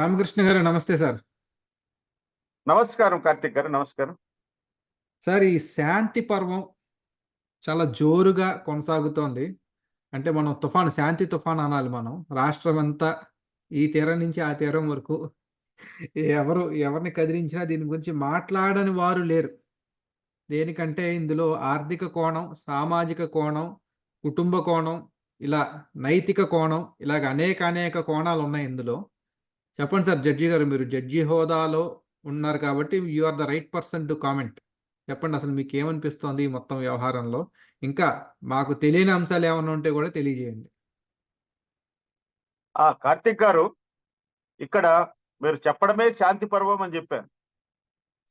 రామకృష్ణ గారు నమస్తే సార్. నమస్కారం కార్తిక్ గారు నమస్కారం. సార్ ఈ శాంతి పర్వం చాలా జోరుగా కొనసాగుతోంది. అంటే మనం తుఫాన్ శాంతి తుఫాన్ అనాలి మనం. రాష్ట్రం అంతా ఈ తీరం నుంచి ఆ తీరం వరకు ఎవరు ఎవరిని కదిలించినా దీని గురించి మాట్లాడని వారు లేరు. దేనికంటే ఇందులో ఆర్థిక కోణం సామాజిక కోణం కుటుంబ కోణం ఇలా నైతిక కోణం ఇలాగ అనేక అనేక కోణాలు ఉన్నాయి ఇందులో. చెప్పండి సార్ జడ్జి గారు మీరు జడ్జి హోదాలో ఉన్నారు కాబట్టి you are the right person to comment చెప్పండి అసలు మీకు ఏమనిపిస్తోంది ఈ మొత్తం వ్యవహారంలో? ఇంకా మాకు తెలియని అంశాలు ఏమైనా ఉంటే కూడా తెలియజేయండి. ఆ కార్తిక్ గారు ఇక్కడ మీరు చెప్పడమే శాంతి పర్వం అని చెప్పాను.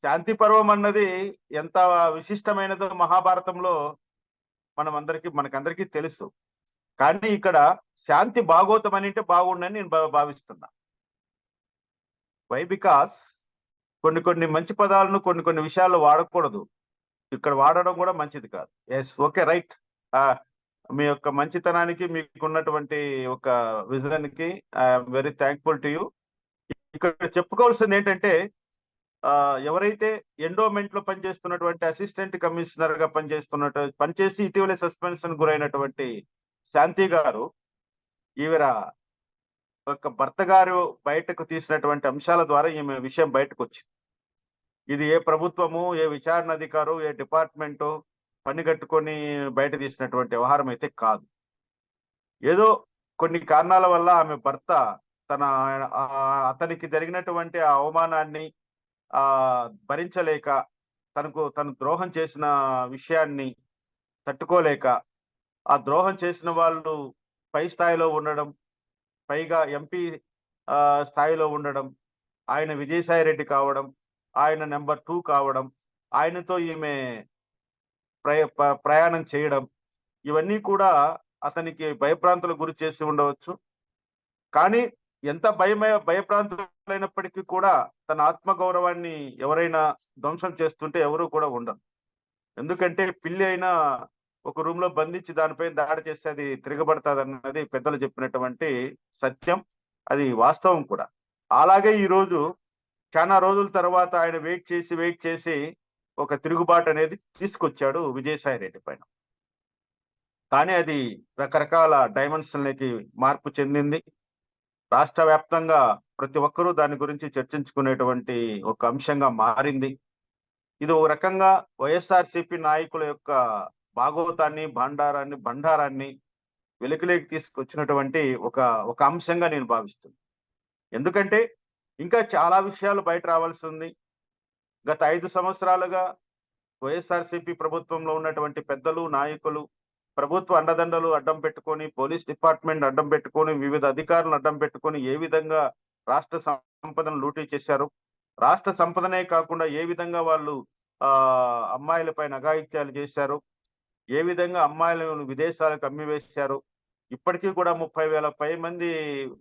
శాంతి పర్వం అన్నది ఎంత విశిష్టమైనదో మహాభారతంలో మనం అందరికీ మనకందరికీ తెలుసు. కానీ ఇక్కడ శాంతి భాగోతం అని అంటే బాగుండని నేను భా- భావిస్తున్నా. వై బికాస్ కొన్ని కొన్ని మంచి పదాలను కొన్ని కొన్ని విషయాల్లో వాడకూడదు. ఇక్కడ వాడడం కూడా మంచిది కాదు. ఎస్ ఓకే రైట్ మీ యొక్క మంచితనానికి మీకున్నటువంటి ఒక విజన్కి I'm very thankful to you ఇక్కడ చెప్పుకోవాల్సింది ఏంటంటే ఆ, ఎవరైతే ఎండోమెంట్లో పనిచేస్తున్నటువంటి అసిస్టెంట్ కమిషనర్గా పనిచేస్తున్నట్టు పనిచేసి ఇటీవలే సస్పెన్షన్ గురైనటువంటి శాంతి గారు ఈవిడ ఒక భర్త గారు బయటకు తీసినటువంటి అంశాల ద్వారా ఈమె విషయం బయటకు వచ్చింది ఇది ఏ ప్రభుత్వము ఏ విచారణ అధికారు ఏ డిపార్ట్మెంటు పని కట్టుకొని బయట తీసినటువంటి వ్యవహారం అయితే కాదు. ఏదో కొన్ని కారణాల వల్ల ఆమె భర్త తన అతనికి జరిగినటువంటి ఆ అవమానాన్ని ఆ భరించలేక తనకు తను ద్రోహం చేసిన విషయాన్ని తట్టుకోలేక ఆ ద్రోహం చేసిన వాళ్ళు పై స్థాయిలో ఉండడం పైగా ఎంపీ స్థాయిలో ఉండడం ఆయన విజయసాయి రెడ్డి కావడం ఆయన నెంబర్ టూ కావడం ఆయనతో ఈమె ప్రయ ప్రయాణం చేయడం ఇవన్నీ కూడా అతనికి భయప్రాంతులకు గురి చేసి ఉండవచ్చు. కానీ ఎంత భయమై భయప్రాంతులైనప్పటికీ కూడా తన ఆత్మగౌరవాన్ని ఎవరైనా ధ్వంసం చేస్తుంటే ఎవరు కూడా ఉండరు. ఎందుకంటే పిల్లి అయినా ఒక రూమ్లో బంధించి దానిపై దాడి చేస్తే అది తిరగబడుతుంది అన్నది పెద్దలు చెప్పినటువంటి సత్యం అది వాస్తవం కూడా. అలాగే ఈ రోజు చాలా రోజుల తర్వాత ఆయన వెయిట్ చేసి వెయిట్ చేసి ఒక తిరుగుబాటు అనేది తీసుకొచ్చాడు విజయసాయి రెడ్డి పైన. కానీ అది రకరకాల డైమెన్షన్లకి మార్పు చెందింది. రాష్ట్ర వ్యాప్తంగా ప్రతి ఒక్కరూ దాని గురించి చర్చించుకునేటువంటి ఒక అంశంగా మారింది. ఇది ఒక రకంగా వైఎస్ఆర్సిపి నాయకుల యొక్క భాగవతాన్ని భండారాన్ని బండారాన్ని వెలుగులోకి తీసుకొచ్చినటువంటి ఒక ఒక అంశంగా నేను భావిస్తున్నాను ఎందుకంటే ఇంకా చాలా విషయాలు బయట రావాల్సి ఉంది. గత ఐదు సంవత్సరాలుగా వైఎస్ఆర్సిపి ప్రభుత్వంలో ఉన్నటువంటి పెద్దలు నాయకులు ప్రభుత్వ అండదండలు అడ్డం పెట్టుకొని పోలీస్ డిపార్ట్మెంట్ అడ్డం పెట్టుకొని వివిధ అధికారులను అడ్డం పెట్టుకొని ఏ విధంగా రాష్ట్ర సంపదను లూటీ చేశారు? రాష్ట్ర సంపదనే కాకుండా ఏ విధంగా వాళ్ళు ఆ అమ్మాయిలపై నగాయిత్యాలు చేశారు? ఏ విధంగా అమ్మాయిలను విదేశాలకు అమ్మివేశారు? ఇప్పటికీ కూడా ముప్పై వేల పై మంది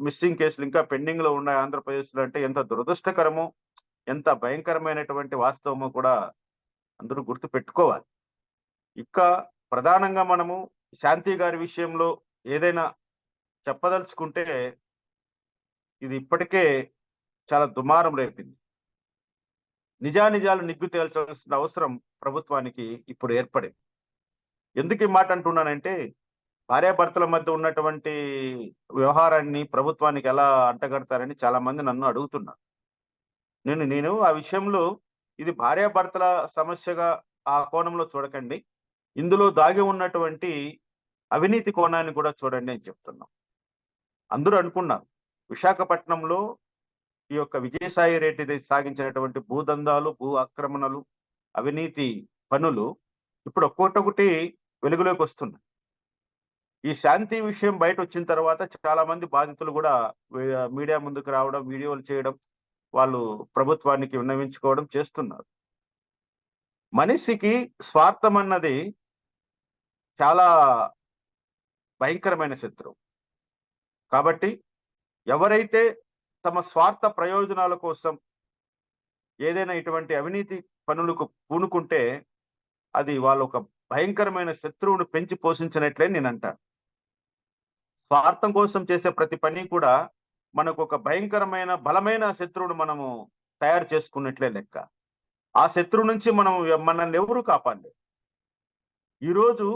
మిస్సింగ్ కేసులు ఇంకా పెండింగ్లో ఉన్నాయి ఆంధ్రప్రదేశ్లో అంటే ఎంత దురదృష్టకరము ఎంత భయంకరమైనటువంటి వాస్తవమో కూడా అందరూ గుర్తు పెట్టుకోవాలి ఇంకా ప్రధానంగా మనము శాంతి గారి విషయంలో ఏదైనా చెప్పదలుచుకుంటే ఇది ఇప్పటికే చాలా దుమారం రేపింది. నిజానిజాలు నిగ్గు తేల్చాల్సిన అవసరం ప్రభుత్వానికి ఇప్పుడు ఏర్పడింది. ఎందుకు ఈ మాట అంటున్నానంటే భార్యాభర్తల మధ్య ఉన్నటువంటి వ్యవహారాన్ని ప్రభుత్వానికి ఎలా అంటగడతారని చాలా మంది నన్ను అడుగుతున్నారు. నేను నేను ఆ విషయంలో ఇది భార్యాభర్తల సమస్యగా ఆ కోణంలో చూడకండి. ఇందులో దాగి ఉన్నటువంటి అవినీతి కోణాన్ని కూడా చూడండి అని చెప్తున్నాం. అందరూ అనుకున్నారు విశాఖపట్నంలో ఈ యొక్క విజయసాయి రెడ్డి సాగించినటువంటి భూదందాలు భూ ఆక్రమణలు అవినీతి పనులు ఇప్పుడు ఒక్కొక్కటి వెలుగులోకి వస్తున్నాయి ఈ శాంతి విషయం బయట వచ్చిన తర్వాత చాలా మంది బాధితులు కూడా మీడియా ముందుకు రావడం వీడియోలు చేయడం వాళ్ళు ప్రభుత్వానికి విన్నవించుకోవడం చేస్తున్నారు. మనిషికి స్వార్థం అన్నది చాలా భయంకరమైన శత్రువు కాబట్టి ఎవరైతే తమ స్వార్థ ప్రయోజనాల కోసం ఏదైనా ఇటువంటి అవినీతి పనులకు పూనుకుంటే అది వాళ్ళు ఒక భయంకరమైన శత్రువును పెంచి పోషించినట్లే నేను అంటాను స్వార్థం కోసం చేసే ప్రతి పని కూడా మనకు ఒక భయంకరమైన బలమైన శత్రువును మనము తయారు చేసుకున్నట్లే లెక్క. ఆ శత్రువు నుంచి మనం మనల్ని ఎవరు కాపాడలేదు ఈరోజు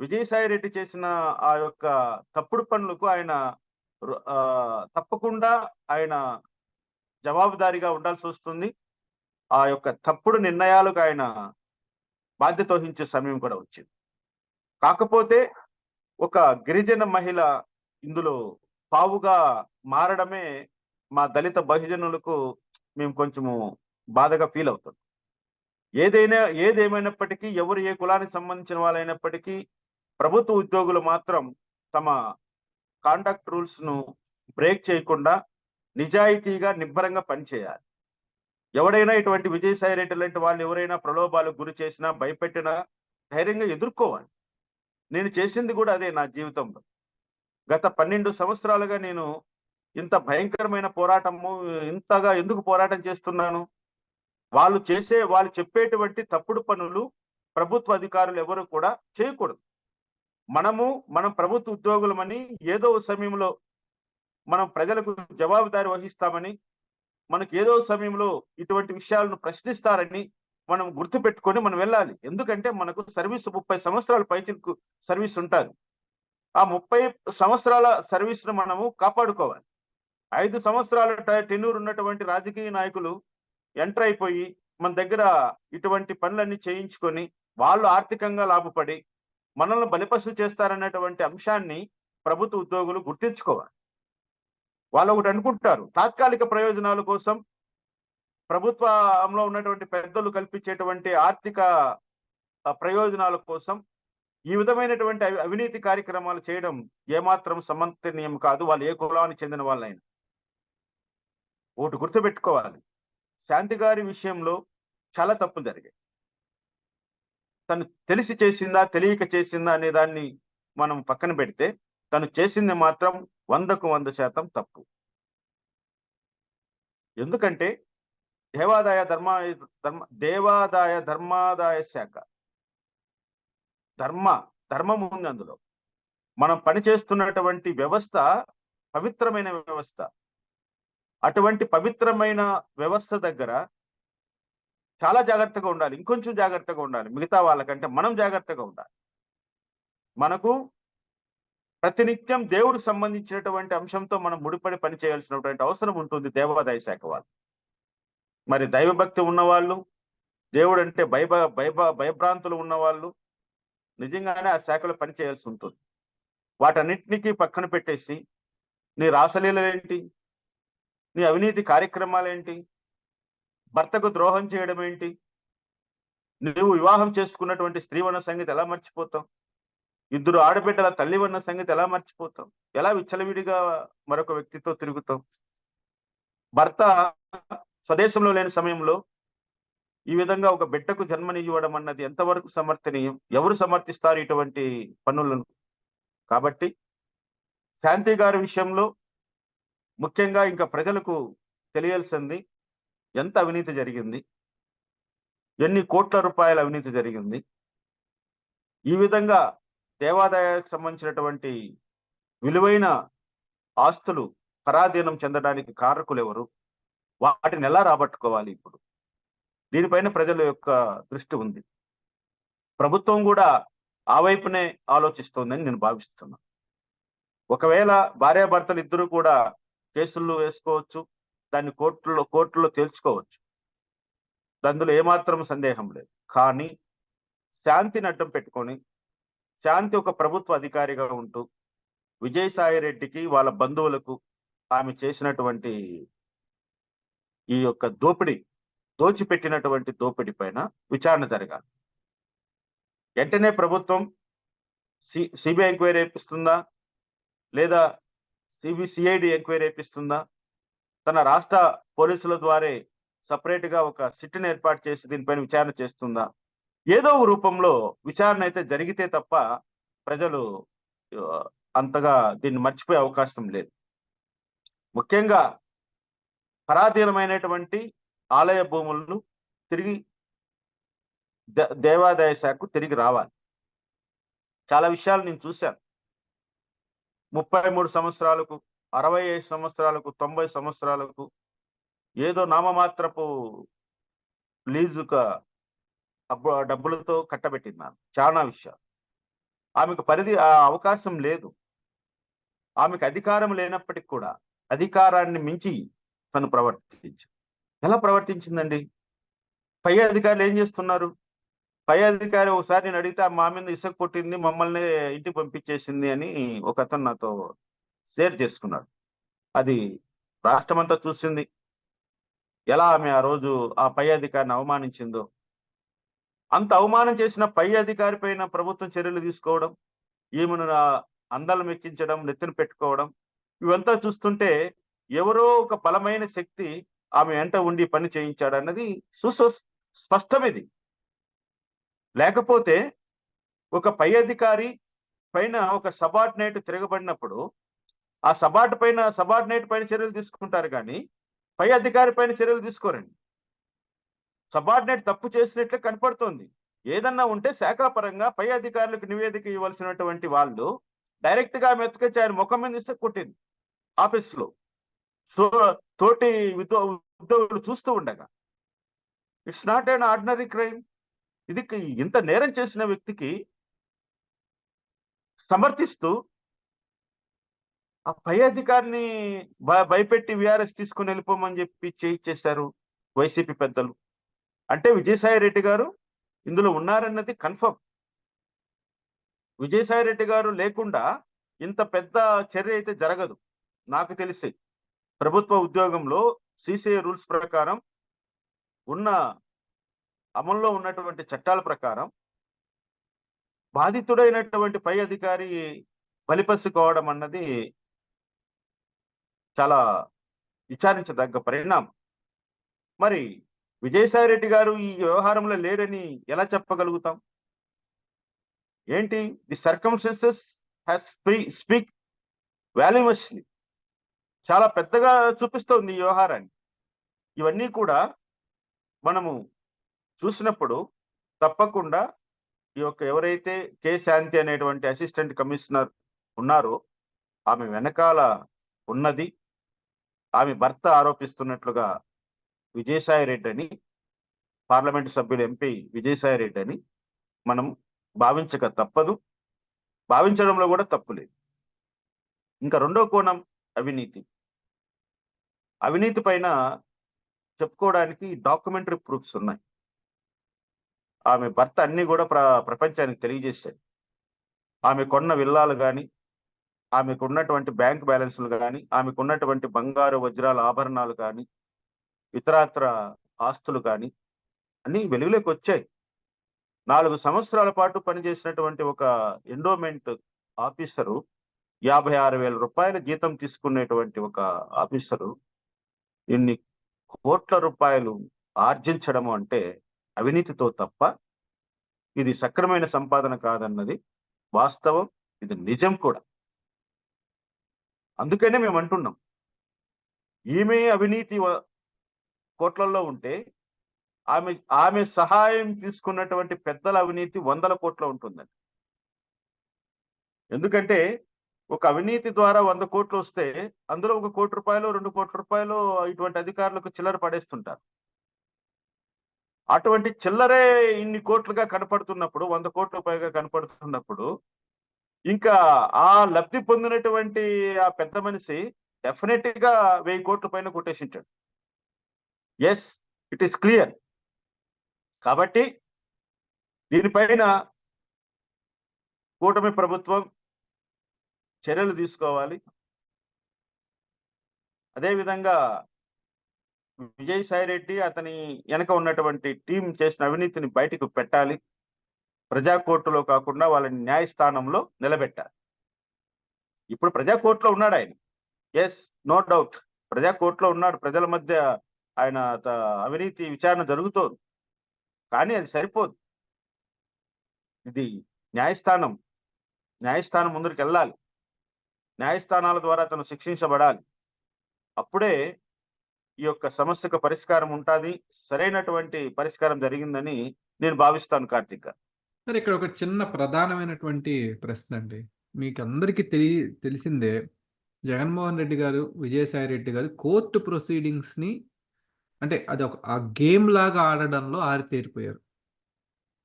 విజయసాయి రెడ్డి చేసిన ఆ యొక్క తప్పుడు పనులకు ఆయన ఆ, తప్పకుండా ఆయన జవాబుదారీగా ఉండాల్సి వస్తుంది. ఆ యొక్క తప్పుడు నిర్ణయాలకు ఆయన బాధ్యత వహించే సమయం కూడా వచ్చింది. కాకపోతే ఒక గిరిజన మహిళ ఇందులో పావుగా మారడమే మా దళిత బహుజనులకు మేము కొంచెము బాధగా ఫీల్ అవుతుంది ఏదైనా ఏదేమైనప్పటికీ ఎవరు ఏ కులానికి సంబంధించిన వాళ్ళైనప్పటికీ ప్రభుత్వ ఉద్యోగులు మాత్రం తమ కాంటాక్ట్ రూల్స్ను బ్రేక్ చేయకుండా నిజాయితీగా నిబ్బరంగా పనిచేయాలి. ఎవడైనా ఇటువంటి విజయసాయి రెడ్డి లాంటి వాళ్ళు ఎవరైనా ప్రలోభాలకు గురి చేసినా భయపెట్టినా ధైర్యంగా ఎదుర్కోవాలి. నేను చేసింది కూడా అదే నా జీవితంలో. గత పన్నెండు సంవత్సరాలుగా నేను ఇంత భయంకరమైన పోరాటము ఇంతగా ఎందుకు పోరాటం చేస్తున్నాను? వాళ్ళు చేసే వాళ్ళు చెప్పేటువంటి తప్పుడు పనులు ప్రభుత్వ అధికారులు ఎవరు కూడా చేయకూడదు. మనము మనం ప్రభుత్వ ఉద్యోగులమని ఏదో సమయంలో మనం ప్రజలకు జవాబుదారి వహిస్తామని మనకు ఏదో సమయంలో ఇటువంటి విషయాలను ప్రశ్నిస్తారని మనం గుర్తు పెట్టుకొని మనం వెళ్ళాలి. ఎందుకంటే మనకు సర్వీస్ ముప్పై సంవత్సరాల పైచిలకు సర్వీస్ ఉంటుంది ఆ ముప్పై సంవత్సరాల సర్వీస్ను మనము కాపాడుకోవాలి. ఐదు సంవత్సరాల టెన్నూరు టెన్యూర్ ఉన్నటువంటి రాజకీయ నాయకులు ఎంటర్ అయిపోయి మన దగ్గర ఇటువంటి పనులన్నీ చేయించుకొని వాళ్ళు ఆర్థికంగా లాభపడి మనల్ని బలిపశు చేస్తారన్నటువంటి అంశాన్ని ప్రభుత్వ ఉద్యోగులు గుర్తించుకోవాలి. వాళ్ళు ఒకటి అనుకుంటారు. తాత్కాలిక ప్రయోజనాల కోసం ప్రభుత్వంలో ఉన్నటువంటి పెద్దలు కల్పించేటువంటి ఆర్థిక ప్రయోజనాల కోసం ఈ విధమైనటువంటి అవినీతి కార్యక్రమాలు చేయడం ఏమాత్రం సమర్థనీయం కాదు. వాళ్ళు ఏ కులానికి చెందిన వాళ్ళైనా. ఒకటి గుర్తుపెట్టుకోవాలి. శాంతి గారి విషయంలో చాలా తప్పులు జరిగాయి. తను తెలిసి చేసిందా తెలియక చేసిందా అనే దాన్ని మనం పక్కన పెడితే తను చేసింది మాత్రం వందకు వంద శాతం తప్పు. ఎందుకంటే దేవాదాయ ధర్మ ధర్మ దేవాదాయ ధర్మాదాయ శాఖ. ధర్మ ధర్మం ఉంది అందులో. మనం పనిచేస్తున్నటువంటి వ్యవస్థ పవిత్రమైన వ్యవస్థ. అటువంటి పవిత్రమైన వ్యవస్థ దగ్గర చాలా జాగ్రత్తగా ఉండాలి. ఇంకొంచెం జాగ్రత్తగా ఉండాలి. మిగతా వాళ్ళకంటే మనం జాగ్రత్తగా ఉండాలి. మనకు ప్రతినిత్యం దేవుడికి సంబంధించినటువంటి అంశంతో మనం ముడిపడి పని చేయాల్సినటువంటి అవసరం ఉంటుంది దేవాదాయ శాఖ వాళ్ళు. మరి దైవభక్తి ఉన్నవాళ్ళు దేవుడు అంటే భయభ భయభ భయభ్రాంతులు ఉన్నవాళ్ళు నిజంగానే ఆ శాఖలో పనిచేయాల్సి ఉంటుంది. వాటన్నిటికీ పక్కన పెట్టేసి నీ రాసలీలలేంటి నీ అవినీతి కార్యక్రమాలేంటి భర్తకు ద్రోహం చేయడం ఏంటి? నువ్వు వివాహం చేసుకున్నటువంటి స్త్రీవన సంగతి ఎలా మర్చిపోతాం ఇద్దరు ఆడబిడ్డల తల్లి ఉన్న సంగతి ఎలా మర్చిపోతాం? ఎలా విచ్చలవిడిగా మరొక వ్యక్తితో తిరుగుతాం? భర్త స్వదేశంలో లేని సమయంలో ఈ విధంగా ఒక బిడ్డకు జన్మనివ్వడం అన్నది ఎంతవరకు సమర్థనీయం? ఎవరు సమర్థిస్తారు ఇటువంటి పనులను? కాబట్టి శాంతి గారి విషయంలో ముఖ్యంగా ఇంకా ప్రజలకు తెలియాల్సింది ఎంత అవినీతి జరిగింది? ఎన్ని కోట్ల రూపాయల అవినీతి జరిగింది? ఈ విధంగా దేవాదాయానికి సంబంధించినటువంటి విలువైన ఆస్తులు పరాధీనం చెందడానికి కారకులు ఎవరు? వాటిని ఎలా రాబట్టుకోవాలి ఇప్పుడు? దీనిపైన ప్రజల యొక్క దృష్టి ఉంది. ప్రభుత్వం కూడా ఆ వైపునే ఆలోచిస్తోందని నేను భావిస్తున్నాను ఒకవేళ భార్యాభర్తలు ఇద్దరు కూడా కేసులు వేసుకోవచ్చు దాన్ని కోర్టులో కోర్టులో తేల్చుకోవచ్చు. అందులో ఏమాత్రం సందేహం లేదు. కానీ శాంతిని అడ్డం పెట్టుకొని శాంతి ఒక ప్రభుత్వ అధికారిగా ఉంటూ విజయసాయి రెడ్డికి వాళ్ళ బంధువులకు ఆమె చేసినటువంటి ఈ యొక్క దోపిడీ దోచిపెట్టినటువంటి దోపిడీ పైన విచారణ జరగాలి. వెంటనే ప్రభుత్వం సి సిబిఐ ఎంక్వైరీ వేపిస్తుందా లేదా సిబి సిఐడి ఎంక్వైరీ వేపిస్తుందా తన రాష్ట్ర పోలీసుల ద్వారా సపరేట్గా ఒక సిట్ని ఏర్పాటు చేసి దీనిపైన విచారణ చేస్తుందా? ఏదో ఒక రూపంలో విచారణ అయితే జరిగితే తప్ప ప్రజలు అంతగా దీన్ని మర్చిపోయే అవకాశం లేదు. ముఖ్యంగా పరాధీనమైనటువంటి ఆలయ భూములను తిరిగి దే- దేవాదాయ శాఖకు తిరిగి రావాలి. చాలా విషయాలు నేను చూశాను. ముప్పై మూడు సంవత్సరాలకు అరవై ఐదు సంవత్సరాలకు తొంభై సంవత్సరాలకు ఏదో నామమాత్రపు లీజుగా డబ్బులతో కట్టబెట్టింది చాలా విషయాలు. ఆమెకు పరిధి ఆ అవకాశం లేదు. ఆమెకు అధికారం లేనప్పటికి కూడా అధికారాన్ని మించి తను ప్రవర్తించి ఎలా ప్రవర్తించిందండి? పై అధికారులు ఏం చేస్తున్నారు? పై అధికారి ఒకసారి నేను అడిగితే "ఆ మా మీద ఇసుక కొట్టింది మమ్మల్ని ఇంటికి పంపించేసింది అని ఒక అతను నాతో షేర్ చేసుకున్నాడు. అది రాష్ట్రమంతా చూసింది. ఎలా ఆమె ఆ రోజు ఆ పై అధికారిని అవమానించిందో అంత అవమానం చేసిన పై అధికారి పైన ప్రభుత్వం చర్యలు తీసుకోవడం ఈమెను అందాలం ఎక్కించడం నెత్తిన పెట్టుకోవడం ఇవంతా చూస్తుంటే ఎవరో ఒక బలమైన శక్తి ఆమె వెంట ఉండి పని చేయించాడు అన్నది స్పష్టం ఇది లేకపోతే ఒక పై అధికారి పైన ఒక సబార్డినేట్ తిరగబడినప్పుడు ఆ సబార్డ్ పైన సబార్డినేట్ పైన చర్యలు తీసుకుంటారు కానీ పై అధికారి పైన చర్యలు తీసుకోరండి. సబార్డినేట్ తప్పు చేసినట్లే కనపడుతోంది. ఏదన్నా ఉంటే శాఖాపరంగా పై అధికారులకు నివేదిక ఇవ్వాల్సినటువంటి వాళ్ళు డైరెక్ట్గా ఆమె ఆయన ముఖం మీద ఇస్తే కొట్టింది ఆఫీస్లో సో తోటి ఉద్యోగులు చూస్తూ ఉండగా it's not an ordinary crime. ఇది ఇంత నేరం చేసిన వ్యక్తికి సమర్థిస్తూ ఆ పై అధికారిని భయపెట్టి విఆర్ఎస్ తీసుకుని వెళ్ళిపోమని చెప్పి చేయించేశారు వైసీపీ పెద్దలు. అంటే విజయసాయి రెడ్డి గారు ఇందులో ఉన్నారన్నది కన్ఫర్మ్. విజయసాయి రెడ్డి గారు లేకుండా ఇంత పెద్ద చర్య అయితే జరగదు నాకు తెలిసి. ప్రభుత్వ ఉద్యోగంలో సిసిఐ రూల్స్ ప్రకారం ఉన్న అమల్లో ఉన్నటువంటి చట్టాల ప్రకారం బాధితుడైనటువంటి పై అధికారి బలిపసుకోవడం అన్నది చాలా విచారించదగ్గ పరిణామం. మరి విజయసాయి రెడ్డి గారు ఈ వ్యవహారంలో లేరని ఎలా చెప్పగలుగుతాం? ఏంటి? The circumstances has speak voluminously. చాలా పెద్దగా చూపిస్తోంది ఈ వ్యవహారాన్ని. ఇవన్నీ కూడా మనము చూసినప్పుడు తప్పకుండా ఈ యొక్క ఎవరైతే కె శాంతి అనేటువంటి అసిస్టెంట్ కమిషనర్ ఉన్నారో ఆమె వెనకాల ఉన్నది. ఆమె భర్త ఆరోపిస్తున్నట్లుగా విజయసాయి రెడ్డి అని పార్లమెంటు సభ్యుడు ఎంపీ విజయసాయి రెడ్డి అని మనం భావించక తప్పదు. భావించడంలో కూడా తప్పు లేదు. ఇంకా రెండో కోణం అవినీతి. అవినీతి పైన చెప్పుకోవడానికి డాక్యుమెంటరీ ప్రూఫ్స్ ఉన్నాయి. ఆమె భర్త అన్నీ కూడా ప్ర ప్రపంచానికి తెలియజేశాయి. ఆమె కొన్న విల్లాలు కానీ ఆమెకు ఉన్నటువంటి బ్యాంక్ బ్యాలెన్స్లు కానీ ఆమెకు ఉన్నటువంటి బంగారు వజ్రాల ఆభరణాలు కానీ ఇతరాత్ర ఆస్తులు కానీ అన్ని వెలుగులోకి వచ్చాయి. నాలుగు సంవత్సరాల పాటు పనిచేసినటువంటి ఒక ఎండోమెంట్ ఆఫీసరు యాభై ఆరు వేల రూపాయల జీతం తీసుకునేటువంటి ఒక ఆఫీసరు ఇన్ని కోట్ల రూపాయలు ఆర్జించడము అంటే అవినీతితో తప్ప ఇది సక్రమైన సంపాదన కాదన్నది వాస్తవం ఇది నిజం కూడా. అందుకనే మేము అంటున్నాం ఈమె అవినీతి కోట్లలో ఉంటే ఆమె ఆమె సహాయం తీసుకున్నటువంటి పెద్దల అవినీతి వందల కోట్ల ఉంటుందండి. ఎందుకంటే ఒక అవినీతి ద్వారా వంద కోట్లు వస్తే అందులో ఒక కోటి రూపాయలు రెండు కోట్ల రూపాయలు ఇటువంటి అధికారులకు చిల్లర పడేస్తుంటారు. అటువంటి చిల్లరే ఇన్ని కోట్లుగా కనపడుతున్నప్పుడు వంద కోట్ల పైగా కనపడుతున్నప్పుడు ఇంకా ఆ లబ్ధి పొందినటువంటి ఆ పెద్ద మనిషి డెఫినెట్గా వెయ్యి కోట్ల పైన కొట్టేసింటాడు ఎస్ ఇట్ ఈస్ క్లియర్ కాబట్టి దీనిపైన కూటమి ప్రభుత్వం చర్యలు తీసుకోవాలి. అదేవిధంగా విజయసాయి రెడ్డి అతని వెనక ఉన్నటువంటి టీం చేసిన అవినీతిని బయటకు పెట్టాలి. ప్రజా కోర్టులో కాకుండా వాళ్ళని న్యాయస్థానంలో నిలబెట్టాలి. ఇప్పుడు ప్రజా కోర్టులో ఉన్నాడు ఆయన. ఎస్ నో డౌట్ ప్రజా కోర్టులో ఉన్నాడు. ప్రజల మధ్య ఆయన త- అవినీతి విచారణ జరుగుతోంది. కానీ అది సరిపోదు. ఇది న్యాయస్థానం న్యాయస్థానం ముందరికి వెళ్ళాలి న్యాయస్థానాల ద్వారా తను శిక్షించబడాలి. అప్పుడే ఈ యొక్క సమస్యకు పరిష్కారం ఉంటుంది. సరైనటువంటి పరిష్కారం జరిగిందని నేను భావిస్తాను కార్తిక్. గారు. సరే ఇక్కడ ఒక చిన్న ప్రధానమైనటువంటి ప్రశ్న అండి. మీకు అందరికీ తెలి తెలిసిందే జగన్మోహన్ రెడ్డి గారు, విజయసాయి రెడ్డి గారు కోర్టు ప్రొసీడింగ్స్‌ని అంటే అది ఒక ఆ గేమ్ లాగా ఆడడంలో ఆరితేరిపోయారు.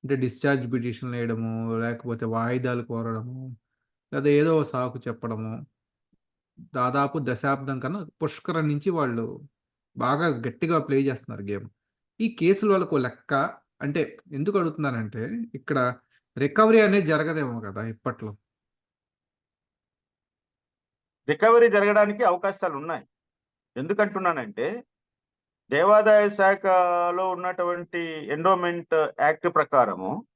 అంటే డిశ్చార్జ్ పిటిషన్‌లు వేయడము లేకపోతే వాయిదాలు కోరడము, లేదా ఏదో సాకు చెప్పడము. దాదాపు దశాబ్దం కన్నా పుష్కరం నుంచి వాళ్ళు బాగా గట్టిగా ప్లే చేస్తున్నారు గేమ్. ఈ కేసులు వాళ్ళకు లెక్క అంటే ఎందుకు అడుగుతున్నానంటే ఇక్కడ రికవరీ అనేది జరగదేమో కదా ఇప్పట్లో. రికవరీ జరగడానికి అవకాశాలు ఉన్నాయి ఎందుకంటున్నానంటే, దేవాదాయ శాఖలో ఉన్నటువంటి ఎండోమెంట్ యాక్ట్ ప్రకారము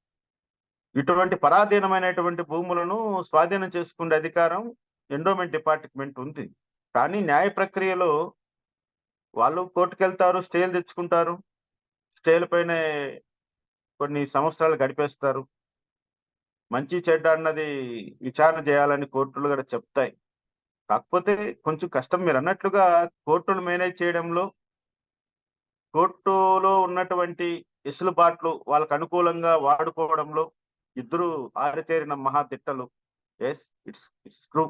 ఇటువంటి పరాధీనమైనటువంటి భూములను స్వాధీనం చేసుకునే అధికారం ఎండోమెంట్ డిపార్ట్‌మెంట్ ఉంది. కానీ న్యాయ ప్రక్రియలో వాళ్ళు కోర్టుకెళ్తారు, స్టేలు తెచ్చుకుంటారు. స్టేల పైన కొన్ని సంవత్సరాలు గడిపేస్తారు. మంచి చెడ్డ అన్నది విచారణ చేయాలని కోర్టులు కూడా చెప్తాయి. కాకపోతే కొంచెం కష్టం మీరు అన్నట్లుగా కోర్టులు మేనేజ్ చేయడంలో కోర్టులో ఉన్నటువంటి ఎసులుబాట్లు వాళ్ళకు అనుకూలంగా వాడుకోవడంలో ఇద్దరు ఆరితేరిన మహా ఎస్ ఇట్స్ ఇట్స్ ట్రూ.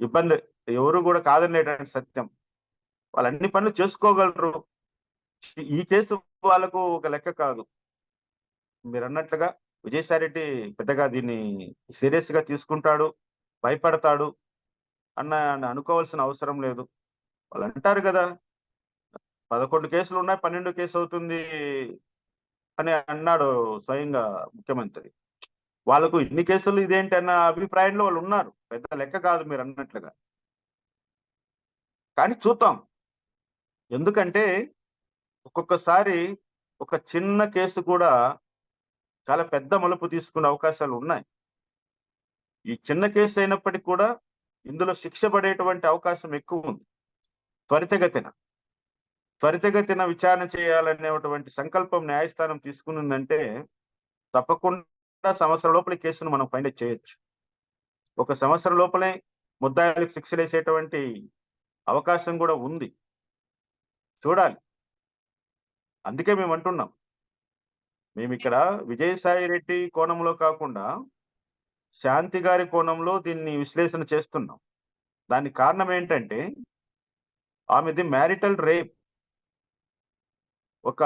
ఇబ్బంది ఎవరు కూడా కాదనేటువంటి సత్యం. వాళ్ళు అన్ని పనులు చేసుకోగలరు. ఈ కేసు వాళ్ళకు ఒక లెక్క కాదు. మీరు అన్నట్లుగా రెడ్డి పెద్దగా దీన్ని సీరియస్‌గా తీసుకుంటాడు, భయపడతాడు అన్న అనుకోవాల్సిన అవసరం లేదు. వాళ్ళు అంటారు కదా పదకొండు కేసులు ఉన్నాయి పన్నెండు కేసు అవుతుంది అని అన్నాడు స్వయంగా ముఖ్యమంత్రి. వాళ్ళకు ఇన్ని కేసులు ఇదేంటి అన్న అభిప్రాయంలో వాళ్ళు ఉన్నారు. పెద్ద లెక్క కాదు మీరు అన్నట్లుగా కానీ చూద్దాం. ఎందుకంటే ఒక్కొక్కసారి ఒక చిన్న కేసు కూడా చాలా పెద్ద మలుపు తీసుకునే అవకాశాలు ఉన్నాయి. ఈ చిన్న కేసు అయినప్పటికీ కూడా ఇందులో శిక్ష పడేటువంటి అవకాశం ఎక్కువ ఉంది త్వరితగతిన. త్వరితగతిన విచారణ చేయాలనేటువంటి సంకల్పం న్యాయస్థానం తీసుకునిందంటే తప్పకుండా సంవత్సరం లోపల కేసును మనం ఫైండ్ చేయొచ్చు. ఒక సంవత్సరం లోపలే ముద్దాయిలకు శిక్షలేసేటువంటి అవకాశం కూడా ఉంది. చూడాలి. అందుకే మేము అంటున్నాం మేము ఇక్కడ విజయసాయి రెడ్డి కోణంలో కాకుండా శాంతి గారి కోణంలో దీన్ని విశ్లేషణ చేస్తున్నాం. దానికి కారణం ఏంటంటే ఆమెది మ్యారిటల్ రేప్. ఒక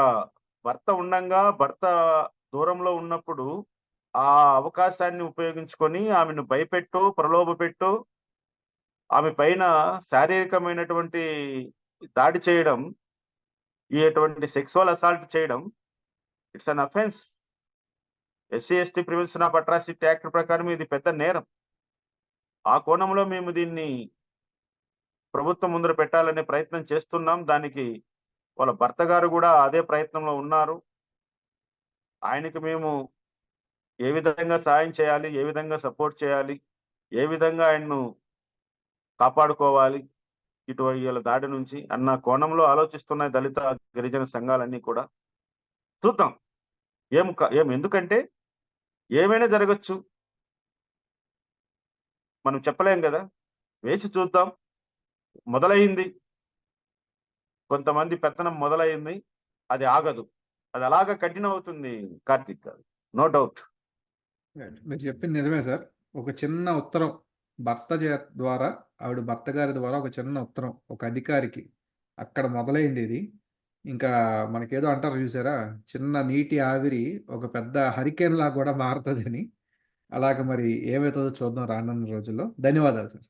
భర్త ఉండంగా భర్త దూరంలో ఉన్నప్పుడు ఆ అవకాశాన్ని ఉపయోగించుకొని ఆమెను భయపెట్టు ప్రలోభ పెట్టు ఆమె పైన శారీరకమైనటువంటి దాడి చేయడం, ఈ అటువంటి సెక్సువల్ అసాల్ట్ చేయడం it's an offence. SC, ST prevention of atrocity act ప్రకారం ఇది పెద్ద నేరం. ఆ కోణంలో మేము దీన్ని ప్రభుత్వం ముందర పెట్టాలనే ప్రయత్నం చేస్తున్నాం. దానికి వాళ్ళ భర్త గారు కూడా అదే ప్రయత్నంలో ఉన్నారు. ఆయనకి మేము ఏ విధంగా సహాయం చేయాలి? ఏ విధంగా సపోర్ట్ చేయాలి? ఏ విధంగా ఆయన్ను కాపాడుకోవాలి? ఇటువంటి దాడి నుంచి అన్న కోణంలో ఆలోచిస్తున్నాయి దళిత, గిరిజన సంఘాలన్నీ కూడా. చూద్దాం. ఏం ఏం ఎందుకంటే ఏమైనా జరగచ్చు మనం చెప్పలేం కదా వేచి చూద్దాం. మొదలైంది కొంతమంది పెత్తనం మొదలైంది అది ఆగదు. అది అలాగా కంటిన్యూ అవుతుంది కార్తీక్ నో డౌట్. మీరు చెప్పింది నిజమే సార్. ఒక చిన్న ఉత్తరం భర్త చే ద్వారా ఆవిడ భర్త గారి ద్వారా ఒక చిన్న ఉత్తరం ఒక అధికారికి అక్కడ మొదలైంది ఇది. ఇంకా మనకేదో అంటారు చూసారా? చిన్న నీటి ఆవిరి ఒక పెద్ద హరికేన్ లాగా కూడా మారుతుందని అలాగ మరి ఏమవుతుందో చూద్దాం రానున్న రోజుల్లో. ధన్యవాదాలు సార్.